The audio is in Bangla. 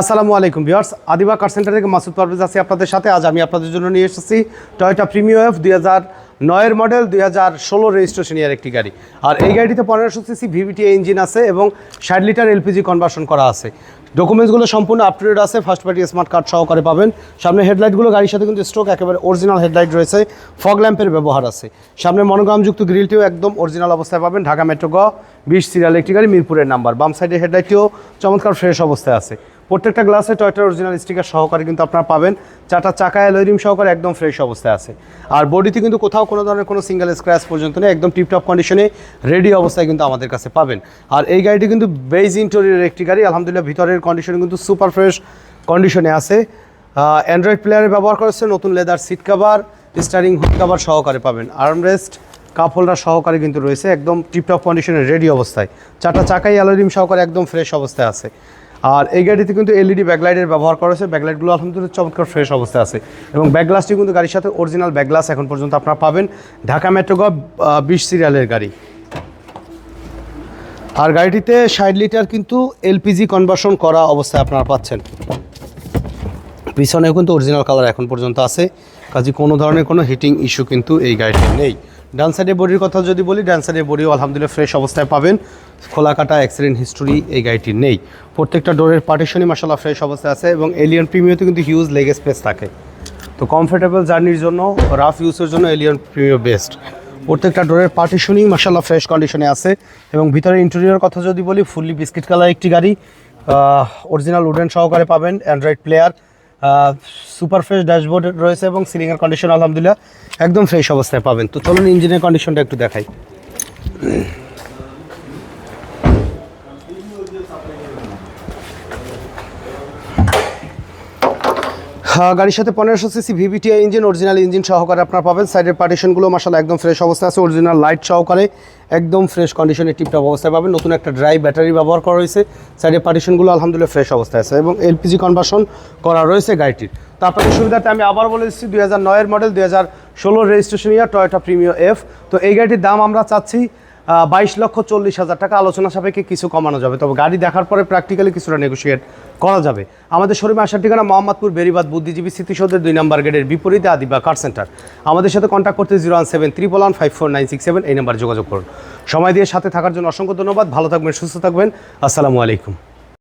আসসালামু আলাইকুম ভিউয়ার্স আদিবা কার সেন্টার থেকে মাসুদ পারভেজ আছি আপনাদের সাথে। আজ আমি আপনাদের জন্য নিয়ে এসেছি টয়োটা প্রিমিও এফ দুই হাজার নয়ের মডেল দুই হাজার ষোলো রেজিস্ট্রেশন ইয়ার একটি গাড়ি। আর এই গাড়িতে পনেরোশো সিসি ভিভিটি ইঞ্জিন আছে এবং ষাট লিটার এলপিজি কনভার্সন করা আছে। ডকুমেন্টসগুলো সম্পূর্ণ আপ টু ডেট আছে ফার্স্ট পার্টি স্মার্ট কার্ড সহকারে পাবেন। সামনে হেডলাইটগুলো গাড়ির সাথে কিন্তু স্ট্রোক একেবারে অরিজিনাল হেডলাইট রয়েছে। ফগ ল্যাম্পের ব্যবহার আছে। সামনে মনোগ্রামযুক্ত গ্রিলটিও একদম অরিজিনাল অবস্থায় পাবেন। ঢাকা মেট্রো গ, বিশ সিরিয়াল একটি গাড়ি, মিরপুরের নাম্বার বাম সাইডের হেডলাইটটিও চমৎকার ফ্রেশ অবস্থায় আছে। প্রত্যেকটা গ্লাসে টয়টার অরিজিনাল স্টিকার সহকারে কিন্তু আপনারা পাবেন। চারটা চাকা অ্যালোরিম সহকারে একদম ফ্রেশ অবস্থায় আছে। আর বডিতে কিন্তু কোথাও কোনো ধরনের কোনো সিঙ্গেল স্ক্র্যাচ পর্যন্ত নেই, একদম টিপটপ কন্ডিশনে রেডি অবস্থায় কিন্তু আমাদের কাছে পাবেন। আর এই গাড়িটি কিন্তু বেজ ইন্টোরিয়ার একটি গাড়ি, আলহামদুলিল্লাহ ভিতরের কন্ডিশন কিন্তু সুপার ফ্রেশ কন্ডিশনে আছে। অ্যান্ড্রয়েড প্লেয়ারে ব্যবহার করেছে নতুন leather seat cover steering hood cover সহকারে পাবেন। আর্মরেস্ট কাপ সহকারে কিন্তু রয়েছে, একদম টিপটপ কন্ডিশনে রেডি অবস্থায়। চারটা চাকাই অ্যালোরিম সহকারে একদম ফ্রেশ অবস্থায় আছে। আর এই গাড়িতে কিন্তু এলইডি ব্যাকলাইটের ব্যবহার করা হয়েছে। ব্যাকলাইটগুলো আলহামদুলিল্লাহ চমৎকার ফ্রেশ অবস্থায় আছে। এবং ব্যাকগ্লাসটি কিন্তু গাড়ির সাথে অরিজিনাল ব্যাকগ্লাস এখন পর্যন্ত আপনারা পাবেন। ঢাকা মেট্রো গ বিশ সিরিয়ালের গাড়ি। আর গাড়িটিতে ষাট লিটার কিন্তু এলপিজি কনভার্সন করা অবস্থায় আপনারা পাচ্ছেন। পিছনেও কিন্তু অরিজিনাল কালার এখন পর্যন্ত আছে। কাজে কোনো ধরনের কোনো হিটিং ইস্যু কিন্তু এই গাড়িটির নেই। ডান সাইডের বডির কথা যদি বলি ডান সাইডের বডিও আলহামদুলিল্লাহ ফ্রেশ অবস্থায় পাবেন। খোলা কাটা অ্যাক্সিডেন্ট হিস্টোরি এই গাড়িটির নেই। প্রত্যেকটা ডোরের পার্টিশনই মাসাল্লাহ ফ্রেশ অবস্থায় আছে এবং এলিয়ন প্রিমিয়তে কিন্তু হিউজ লেগ স্পেস থাকে। তো কমফোর্টেবল জার্নির জন্য রাফ ইউজের জন্য এলিয়ন প্রিমিয় বেস্ট প্রত্যেকটা ডোরের পার্টিশনই মাসাল্লাহ ফ্রেশ কন্ডিশনে আছে এবং ভিতরে ইন্টেরিয়র কথা যদি বলি ফুললি বিস্কিট কালার একটি গাড়ি অরিজিনাল উডেন সহকারে পাবেন Android player super fresh dashboard রয়েছে এবং সিলিংয়ের কন্ডিশন আলহামদুলিল্লাহ একদম ফ্রেশ অবস্থায় পাবেন। তো চলুন ইঞ্জিনের কন্ডিশনটা একটু দেখাই। গাড়ির সাথে পনেরোশো cc VVTi engine original engine সহকারে আপনারা পাবেন। সাইডের পার্টিশনগুলো মাসাল একদম ফ্রেশ অবস্থায় আছে। অরিজিনাল লাইট সহকারে একদম ফ্রেশ কন্ডিশনে টিপটপ অবস্থায় পাবেন। নতুন একটা ড্রাই ব্যাটারি ব্যবহার করা হয়েছে। সাইডের পার্টিশনগুলো আলহামদুলিল্লাহ ফ্রেশ অবস্থায় আছে এবং এলপিজি কনভার্সন করা রয়েছে গাড়িটির। তো আপনাদের সুবিধাতে আমি আবার বলে দিচ্ছি, দুই হাজার নয়ের মডেল দুই হাজার ষোলোর registration year Toyota Premio F তো এই গাড়িটির দাম আমরা চাচ্ছি বাইশ লক্ষ চল্লিশ হাজার টাকা। আলোচনা সাপেক্ষে কিছু কমানো যাবে। তবে গাড়ি দেখার পরে প্র্যাকটিক্যালি কিছুটা নেগোসিয়েট করা যাবে। আমাদের শোরুমে আসার ঠিকানা মোহাম্মদপুর, বেরিবাদ, বুদ্ধিজীবী, স্মৃতিসৌধের দুই নম্বর গেটের বিপরীতে আদিবা কার সেন্টার আমাদের সাথে কন্ট্যাক্ট করতে zero one seven triple one five four nine six seven এই নাম্বার যোগাযোগ করুন। সময় দিয়ে সাথে থাকার জন্য অসংখ্য ধন্যবাদ। ভালো থাকবেন, সুস্থ থাকবেন। আসসালামু আলাইকুম।